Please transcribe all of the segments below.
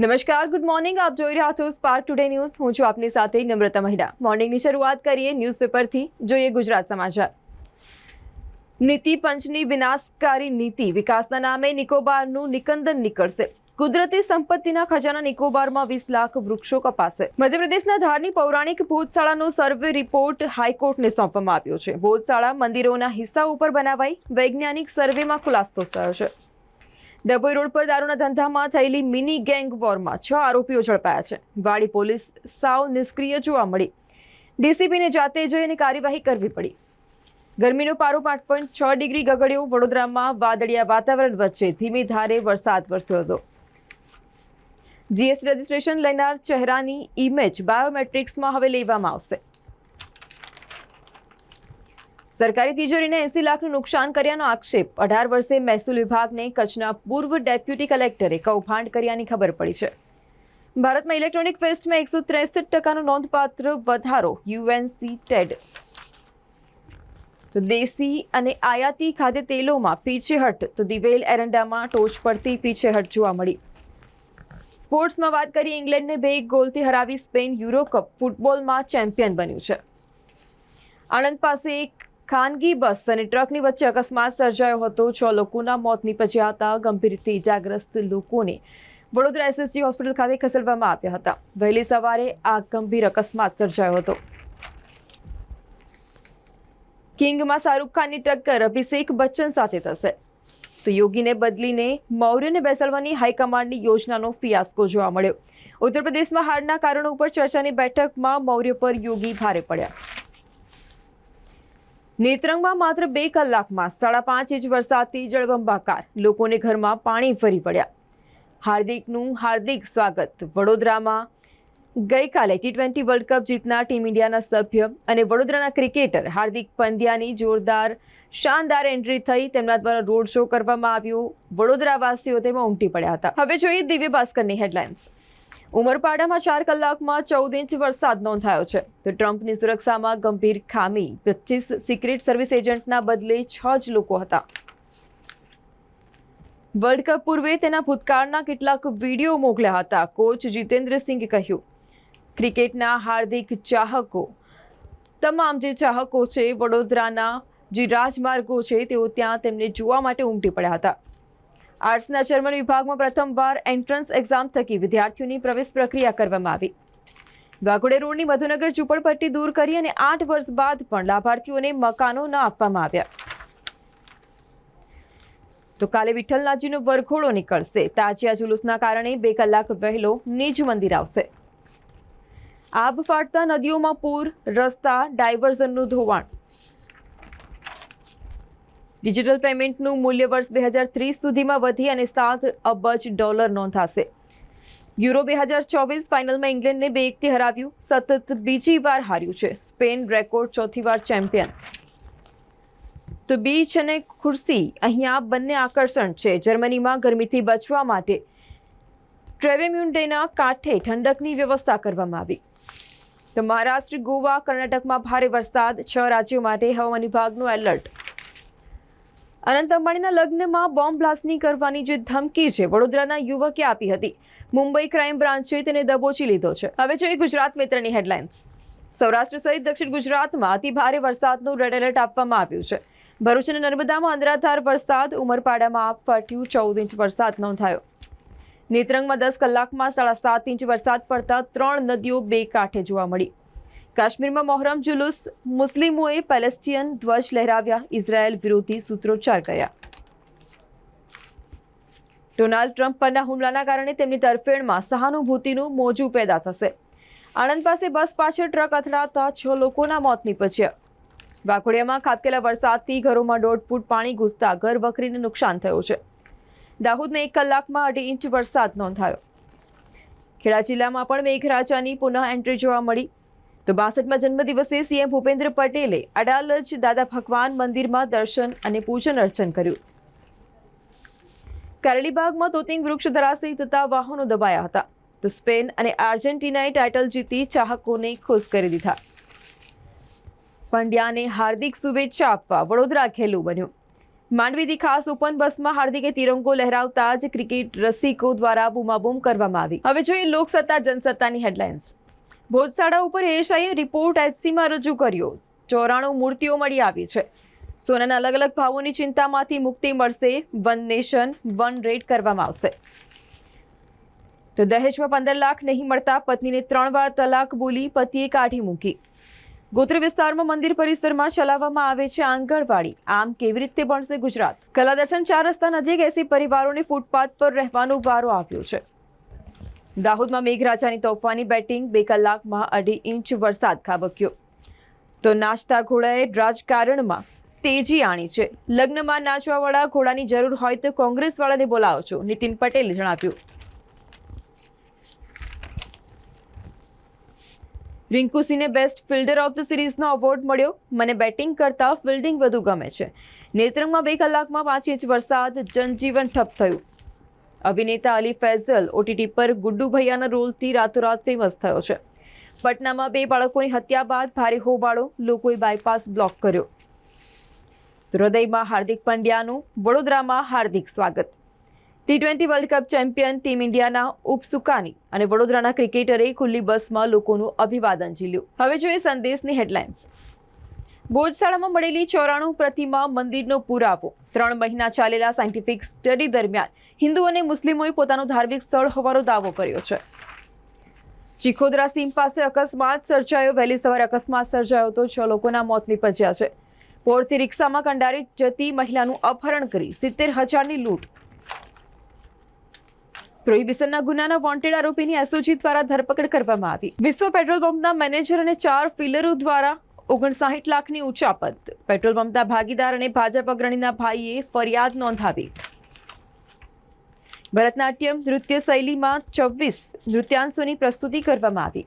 નમસ્કાર good morning આપ જોઈ રહ્યા છો સ્પાર્ક ટુડે ન્યૂઝ હું છું આપની સાથે નમ્રતા મહિડા. મોર્નિંગની શરૂઆત કરીએ ન્યૂઝપેપરથી જોઈએ ગુજરાત સમાચાર. નીતિ પંચની વિનાશકારી નીતિ. વિકાસના નામે નિકોબારનું નિકંદન નીકળશે. કુદરતી સંપત્તિના ખજાના નિકોબારમાં વીસ લાખ વૃક્ષો કપાશે. મધ્યપ્રદેશના ધારની પૌરાણિક ભોજશાળાનો સર્વે રિપોર્ટ હાઈકોર્ટને સોંપવામાં આવ્યો છે. ભોજશાળા મંદિરોના હિસ્સા ઉપર બનાવાઈ વૈજ્ઞાનિક સર્વેમાં ખુલાસો થયો છે. ડભોઈ રોડ પર દારૂના ધંધામાં થયેલી મિની ગેંગ વોરમાં છ આરોપીઓ ઝડપાયા છે. વાડી પોલીસ સાવ નિષ્ક્રિય જોવા મળી. ડીસીપીને જાતે જઈને કાર્યવાહી કરવી પડી. ગરમીનો પારો પાંચ પોઈન્ટ છ ડિગ્રી ગગડ્યો. વડોદરામાં વાદળિયા વાતાવરણ વચ્ચે ધીમી ધારે વરસાદ વરસ્યો હતો. જીએસટી રજિસ્ટ્રેશન લેનાર ચહેરાની ઇમેજ બાયોમેટ્રિક્સમાં હવે લેવામાં આવશે. સરકારી તિજોરીને એસી લાખનું નુકસાન કર્યાનો આક્ષેપ. અઢાર વર્ષે મહેસૂલ વિભાગને કચ્છના પૂર્વ ડેપ્યુટી કલેક્ટરે કૌભાંડ કર્યાની ખબર પડી છે. ભારતમાં ઇલેક્ટ્રોનિક વેસ્ટમાં એકસો ત્રેસઠ ટકાનો નોંધપાત્ર વધારો યુએનસી ટેડ. તો દેશી અને આયાતી ખાદ્ય તેલોમાં પીછેહટ તો દિવેલ એરંડામાં ટોચ પરથી પીછેહટ જોવા મળી. સ્પોર્ટ્સમાં વાત કરીએ ઇંગ્લેન્ડને બે ગોલથી હરાવી સ્પેન યુરો કપ ફૂટબોલમાં ચેમ્પિયન બન્યું છે. આણંદ પાસે એક ખાનગી બસ અને ટ્રકની વચ્ચે અકસ્માત સર્જાયો હતો. છ લોકોના મોત નીપજ્યા હતા. ગંભીર રીતે ઇજાગ્રસ્ત લોકોને વડોદરા એસએસજી હોસ્પિટલ ખાતે ખસેડવામાં આવ્યા હતા. વહેલી સવારે આ ગંભીર અકસ્માત સર્જાયો હતો. કિંગમાં શાહરૂખ ખાનની ટક્કર અભિષેક બચ્ચન સાથે થશે. તો યોગીને બદલીને મૌર્યને બેસાડવાની હાઈકમાન્ડની યોજનાનો ફિયાસ્કો જોવા મળ્યો. ઉત્તર પ્રદેશમાં હારના કારણો ઉપર ચર્ચાની બેઠકમાં મૌર્ય પર યોગી ભારે પડ્યા. નેત્રંગમાં માત્ર બે કલાકમાં સાડા પાંચ ઇંચ વરસાદથી જળબંબાકાર લોકોને ઘરમાં પાણી ફરી પડ્યા હાર્દિકનું હાર્દિક સ્વાગત. વડોદરામાં ગઈકાલે ટી ટ્વેન્ટી વર્લ્ડ કપ જીતનાર ટીમ ઇન્ડિયાના સભ્ય અને વડોદરાના ક્રિકેટર હાર્દિક પંડ્યાની જોરદાર, શાનદાર એન્ટ્રી થઈ તેમના દ્વારા રોડ શો કરવામાં આવ્યો. વડોદરાવાસીઓ તેમાં ઉમટી પડ્યા હતા. હવે જોઈએ દિવ્ય ભાસ્કરની હેડલાઇન્સ. ઉમરપાડામાં ચાર કલાકમાં ચૌદ ઇંચ વરસાદ નોંધાયો છે. તો ટ્રમ્પની સુરક્ષામાં ગંભીર ખામી. પચીસ સિક્રેટ સર્વિસ એજન્ટના બદલે છ જ લોકો હતા. વર્લ્ડ કપ પૂર્વે તેના ભૂતકાળના કેટલાક વીડિયો મોકલ્યા હતા. કોચ જીતેન્દ્ર સિંઘે કહ્યું, ક્રિકેટના હાર્દિક ચાહકો, તમામ જે ચાહકો છે, વડોદરાના જે રાજમાર્ગો છે, તેઓ ત્યાં તેમને જોવા માટે ઉમટી પડ્યા હતા. આર્ટ્સના જર્મન વિભાગમાં પ્રથમવાર એન્ટ્રન્સ એક્ઝામ થકી વિદ્યાર્થીઓની પ્રવેશ પ્રક્રિયા કરવામાં આવી. વાઘોડે રોડની મધુનગર ઝૂંપડપટ્ટી દૂર કરી અને આઠ વર્ષ બાદ પણ લાભાર્થીઓને મકાનો ન આપવામાં આવ્યા. તો કાલે વિઠ્ઠલનાથજીનો વરઘોડો નીકળશે. તાજિયા જુલુસના કારણે બે કલાક વહેલો નિજ મંદિર આવશે. આબ ફાટતા નદીઓમાં પૂર, રસ્તા, ડાયવર્ઝનનું ધોવાણ. ડિજિટલ પેમેન્ટનું મૂલ્ય વર્ષ બે હજાર ત્રીસ સુધીમાં વધી અને સાત અબજ ડોલર નોંધાશે. યુરો બે હજાર ચોવીસ ફાઇનલમાં ઇંગ્લેન્ડને બે એકથી હરાવ્યું. સતત બીજી વાર હાર્યું છે. સ્પેન રેકોર્ડ ચોથી વાર ચેમ્પિયન. તો બીચ અને ખુરશી અહીંયા બંને આકર્ષણ છે. જર્મનીમાં ગરમીથી બચવા માટે ટ્રેવેમ્યુન્ડેના કાંઠે ઠંડકની વ્યવસ્થા કરવામાં આવી. તો મહારાષ્ટ્ર, ગોવા, કર્ણાટકમાં ભારે વરસાદ. છ રાજ્યો માટે હવામાન વિભાગનું એલર્ટ. અનંત અંબાણીના લગ્નમાં બોમ્બ બ્લાસ્ટની કરવાની જે ધમકી છે, વડોદરાના યુવકે આપી હતી. મુંબઈ ક્રાઇમ બ્રાન્ચે તેને દબોચી લીધો છે. હવે જોઈએ ગુજરાત મિત્રની હેડલાઇન્સ. સૌરાષ્ટ્ર સહિત દક્ષિણ ગુજરાતમાં અતિ ભારે વરસાદનું રેડ એલર્ટ આપવામાં આવ્યું છે. ભરૂચ અને નર્મદામાં અંધરાધાર વરસાદ, ઉમરપાડામાં ફાટ્યું, ચૌદ ઇંચ વરસાદ નોંધાયો. નેત્રંગમાં દસ કલાકમાં સાડા સાત ઇંચ વરસાદ પડતા ત્રણ નદીઓ બે કાંઠે જોવા મળી. કાશ્મીરમાં મોહરમ જુલુસ મુસ્લિમોએ પેલેસ્ટિયન ધ્વજ લહેરાવ્યા. ઇઝરાયેલ વિરોધી સૂત્રોચ્ચાર કર્યા. ડોનાલ્ડ ટ્રમ્પ પરના હુમલાના કારણે તેમની તરફેણમાં સહાનુભૂતિનું મોજું પેદા થશે. આણંદ પાસે બસ પાછળ ટ્રક અથડાતા છ લોકોના મોત નીપજ્યા. વાઘોડિયામાં ખાબકેલા વરસાદથી ઘરોમાં દોઢ ફૂટ પાણી ઘૂસતા ઘર વખરીને નુકસાન થયું છે. દાહોદમાં એક કલાકમાં અઢી ઇંચ વરસાદ નોંધાયો. ખેડા જિલ્લામાં પણ મેઘરાજાની પુનઃ એન્ટ્રી જોવા મળી. તો બાસઠમાં જન્મદિવસે સીએમ ભૂપેન્દ્ર પટેલે અડાલજ દાદા ભગવાન મંદિરમાં દર્શન અને પૂજન અર્ચન કર્યું. કારલીબાગમાં તોતિંગ વૃક્ષ ધરાશયી થતા વાહનો દબાયા હતા. તો સ્પેન અને આર્જેન્ટિનાએ ટાઇટલ જીતી ચાહકોને ખુશ કરી દીધા. પંડ્યાને હાર્દિક શુભેચ્છા આપવા વડોદરા ખેલું બન્યું. માંડવીથી ખાસ ઓપન બસમાં હાર્દિકે તિરંગો લહેરાવતા જ ક્રિકેટ રસિકો દ્વારા બૂમાબૂમ કરવામાં આવી. હવે જોઈએ લોકસત્તા, જનસત્તાની હેડલાઇન્સ. ભોજશાળા ઉપર એએસઆઈએ રિપોર્ટ એચસીમાં રજૂ કર્યો. ચોરાણું મૂર્તિઓ મળી આવી છે. સોનાના અલગ અલગ ભાવોની ચિંતામાંથી મુક્તિ મળશે. વન નેશન, વન રેટ કરવામાં આવશે. તો દહેજમાં પંદર લાખ નહીં મળતા પત્નીને ત્રણ વાર તલાક બોલી પતિએ કાઢી મૂકી. ગોત્ર વિસ્તારમાં મંદિર પરિસરમાં ચલાવવામાં આવે છે આંગણવાડી. આમ કેવી રીતે બનશે ગુજરાત? કલાદર્શન ચાર રસ્તા નજીક એસી પરિવારોને ફૂટપાથ પર રહેવાનો વારો આવ્યો છે. દાહોદમાં મેઘરાજાની તોફાની બેટિંગ બે કલાકમાં અઢી ઇંચ વરસાદ ખાબક્યો. તો નાચતા ઘોડાએ રાજકારણમાં તેજી આણી છે. લગ્નમાં નાચવાવાળા ઘોડાની જરૂર હોય તો કોંગ્રેસવાળાને બોલાવો છો, નીતિન પટેલે જણાવ્યું. રિંકુ સિંહને બેસ્ટ ફિલ્ડર ઓફ ધ સિરીઝનો એવોર્ડ મળ્યો. મને બેટિંગ કરતાં ફિલ્ડિંગ વધુ ગમે છે. નેત્રંગમાં બે કલાકમાં પાંચ ઇંચ વરસાદ, જનજીવન ઠપ થયું. અભિનેતા અલી ફૈઝલ ઓટીટી પર ગુડ્ડુ ભૈયાના રોલથી રાતોરાત ફેમસ થયો છે. પટનામાં બે બાળકોની હત્યા બાદ ભારે હોબાળો લોકોએ બાયપાસ બ્લોક કર્યો. હૃદયમાં હાર્દિક પંડ્યાનું વડોદરામાં હાર્દિક સ્વાગત. T twenty world cup champion team ઇન્ડિયાના ઉપસુકાની અને વડોદરાના ક્રિકેટરે ખુલ્લી બસમાં લોકોનું અભિવાદન ઝીલ્યું. હવે જોઈએ સંદેશની હેડલાઇન્સ ભોજશાળામાં મળેલી ચોરાણું પ્રતિમા મંદિરનો પુરાવો. ત્રણ મહિના ચાલેલા સાયન્ટિફિક સ્ટડી દરમિયાન હિન્દુ અને મુસ્લિમોએ પોતાનું ધાર્મિક સ્થળ હોવાનો દાવો કર્યો છે. ચીખોદરા સીમ પાસે અકસ્માત સર્જાયો. વહેલી સવારે અકસ્માત સર્જાયો તો છ લોકોના મોત નીપજ્યા છે. પોરથી રિક્ષામાં કંડારી જતી મહિલાનું અપહરણ કરી સિત્તેર હજારની લૂંટ. પ્રોહિબિશનના ગુનાના વોન્ટેડ આરોપીની એસઓજી દ્વારા ધરપકડ કરવામાં આવી. વિશ્વ પેટ્રોલ પંપના મેનેજર અને ચાર ફિલરો દ્વારા ઓગણસાઠ લાખની ઉચાપત પેટ્રોલ પંપના ભાગીદાર અને ભાજપ અગ્રણીના ભાઈએ ફરિયાદ નોંધાવી. ભરતનાટ્યમ નૃત્ય શૈલીમાં છવ્વીસ નૃત્યાંશોની પ્રસ્તુતિ કરવામાં આવી.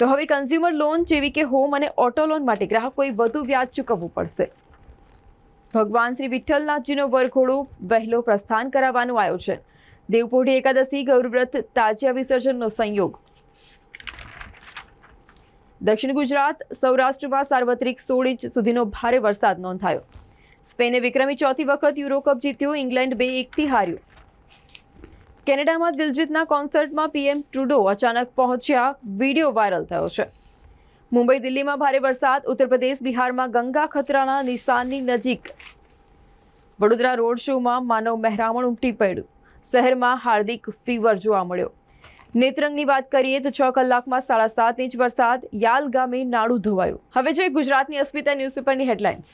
તો હવે કન્ઝ્યુમર લોન જેવી કે હોમ અને ઓટો લોન માટે ગ્રાહકોએ વધુ વ્યાજ ચૂકવવું પડશે. ભગવાન શ્રી વિઠ્ઠલનાથજીનો વરઘોડો વહેલો પ્રસ્થાન કરાવવાનું આયોજન. દેવપોઢી એકાદશી ગૌરવ્રત તાજિયા વિસર્જનનો સંયોગ. દક્ષિણ ગુજરાત, સૌરાષ્ટ્રમાં સાર્વત્રિક સોળ ઇંચ સુધીનો ભારે વરસાદ નોંધાયો. સ્પેને વિક્રમી ચોથી વખત યુરો કપ જીત્યો, ઇંગ્લેન્ડ બે એકથી હાર્યું. કેનેડામાં દિલજીતના કોન્સર્ટમાં પીએમ ટ્રુડો અચાનક પહોંચ્યા, વીડિયો વાયરલ થયો છે. મુંબઈ દિલ્હીમાં ભારે વરસાદ ઉત્તર પ્રદેશ બિહારમાં ગંગા ખતરાના નિશાનની નજીક. વડોદરા રોડ શોમાં માનવ મહેરામણ ઉમટી પડ્યું. શહેરમાં હાર્દિક ફીવર જોવા મળ્યો. નેત્રંગની વાત કરીએ તો છ કલાકમાં સાડા સાત ઇંચ વરસાદ, યાલ ગામે નાડું ધોવાયું. હવે જોઈએ ગુજરાતની અસ્મિતા ન્યૂઝપેપરની હેડલાઇન્સ.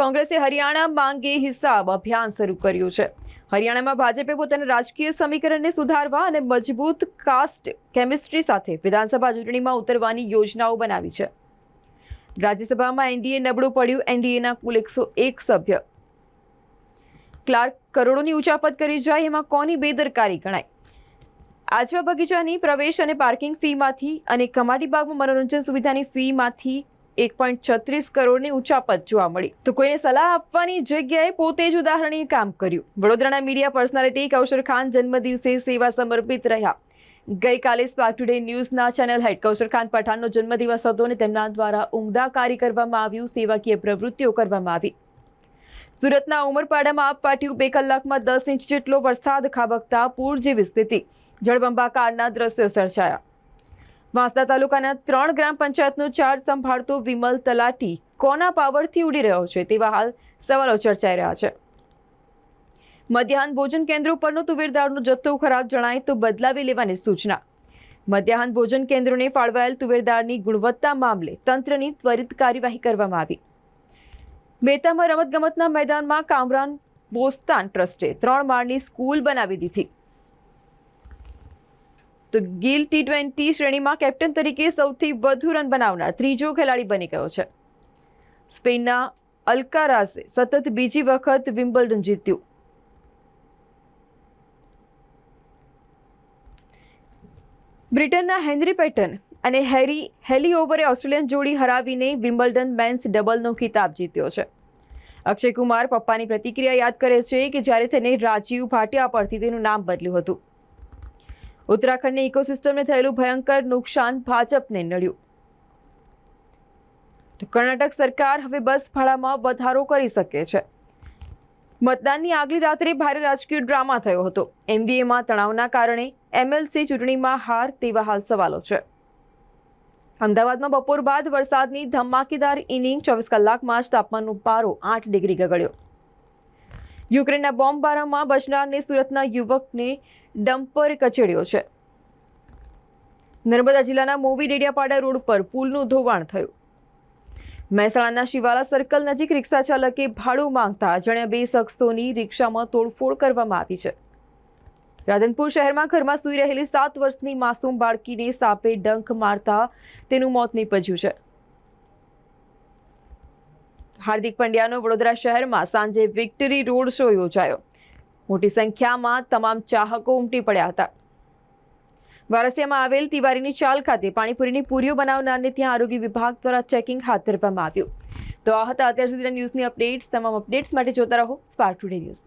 કોંગ્રેસે હરિયાણા માંગે હિસાબ અભિયાન શરૂ કર્યું છે. હરિયાણામાં ભાજપે પોતાના રાજકીય સમીકરણને સુધારવા અને મજબૂત કાસ્ટ કેમિસ્ટ્રી સાથે વિધાનસભા ચૂંટણીમાં ઉતરવાની યોજનાઓ બનાવી છે. રાજ્યસભામાં એનડીએ નબળું પડ્યું, એનડીએના કુલ એકસો એક સભ્ય. ક્લાર્ક કરોડોની ઉચાપત કરી જાય, એમાં કોની બેદરકારી ગણાય? આજવા બગીચાની પ્રવેશ અને પાર્કિંગ ફીમાંથી અને કમાટી બાગમાં મનોરંજન સુવિધાની ફીમાંથી એક પોઈન્ટ છત્રીસ કરોડની ઉચાપત જોવા મળી. તો કોઈને સલાહ આપવાની જગ્યાએ પોતે જ ઉદાહરણીય કામ કર્યું. વડોદરાના મીડિયા પર્સનાલિટી કૌશર ખાન જન્મદિવસે સેવા સમર્પિત રહ્યા. ગઈકાલે સ્પાર્ક ટુડે ન્યૂઝના ચેનલ હેડ કૌશર ખાન પઠાણનો જન્મદિવસ હતો અને તેમના દ્વારા ઉમદા કાર્ય કરવામાં આવ્યું, સેવાકીય પ્રવૃત્તિઓ કરવામાં આવી. સુરતના ઉમરપાડામાં આપ પાટ્યું બે કલાકમાં દસ ઇંચ જેટલો વરસાદ ખાબકતા પૂર જેવી સ્થિતિ. જળબંબાકારના દ્રશ્યો સર્જાયા. વાંસદા તાલુકાના ત્રણ ગ્રામ પંચાયતનો ચાર્જ સંભાળતો વિમલ તલાટી કોના પાવરથી ઉડી રહ્યો છે તેવા હાલ સવાલો ચર્ચાઈ રહ્યા છે. મધ્યાહન ભોજન કેન્દ્રો પરનો તુવેરદાળનો જથ્થો ખરાબ જણાય તો બદલાવી લેવાની સૂચના. મધ્યાહન ભોજન કેન્દ્રોને ફાળવાયેલ તુવેરદાળની ગુણવત્તા મામલે તંત્રની ત્વરિત કાર્યવાહી કરવામાં આવી. મહેતામાં રમતગમતના મેદાનમાં કામરાન બોસ્તાન ટ્રસ્ટે ત્રણ માળની સ્કૂલ બનાવી દીધી. તો ગિલ ટી ટ્વેન્ટી શ્રેણીમાં કેપ્ટન તરીકે સૌથી વધુ રન બનાવનાર ત્રીજો ખેલાડી બની ગયો છે. સ્પેનના અલ્કારાઝે સતત બીજી વખત વિમ્બલ્ડન જીત્યું. બ્રિટનના હેનરી પેટન અને હેરી, હેલી ઓવરે ઓસ્ટ્રેલિયન જોડી હરાવીને વિમ્બલ્ડન મેન્સ ડબલનો ખિતાબ જીત્યો છે. અક્ષય કુમાર પપ્પાની પ્રતિક્રિયા યાદ કરે છે કે જ્યારે તેને રાજીવ ભાટિયા પરથી તેનું નામ બદલ્યું હતું. ઉત્તરાખંડની ઇકોસિસ્ટમને થયેલું ભયંકર નુકસાન ભાજપને નડ્યું. તો કર્ણાટક સરકાર હવે બસ ભાડામાં વધારો કરી શકે છે. મતદાનની આગલી રાત્રે ભારે રાજકીય ડ્રામા થયો હતો. એમબીએમાં તણાવના કારણે એમએલસી ચૂંટણીમાં હાર તેવા હાલ સવાલો છે. અમદાવાદમાં બપોર બાદ વરસાદની ધમાકેદાર ઇનિંગ ચોવીસ કલાકમાં જ તાપમાનનો પારો આઠ ડિગ્રી ગગડ્યો. યુક્રેનના બોમ્બબારામાં બચનારને સુરતના યુવકને ડમ્પર કચેડ્યો છે. નર્મદા જિલ્લાના મોવી ડેડિયાપાડા રોડ પર પુલનું ધોવાણ થયું. મહેસાણાના શિવાલા સર્કલ નજીક રિક્ષા ચાલકે ભાડું માંગતા અજાણ્યા બે શખ્સોની રિક્ષામાં તોડફોડ કરવામાં આવી છે. રાધનપુર શહેરમાં ઘરમાં સૂઈ રહેલી સાત વર્ષની માસૂમ બાળકીને સાપે ડંખ મારતા તેનું મોત નીપજ્યું છે. હાર્દિક પંડ્યાનો વડોદરા શહેરમાં સાંજે વિક્ટરી રોડ શો યોજાયો. મોટી સંખ્યામાં તમામ ચાહકો ઉમટી પડ્યા હતા. વારસિયામાં આવેલ તિવારીની ચાલ ખાતે પાણીપુરીની પૂરીઓ બનાવનારને ત્યાં આરોગ્ય વિભાગ દ્વારા ચેકિંગ હાથ ધરવામાં આવ્યું. તો આ હતા અત્યાર સુધીના ન્યૂઝની અપડેટ્સ. તમામ અપડેટ્સ માટે જોતા રહો સ્પાર્ક ટુડે ન્યૂઝ.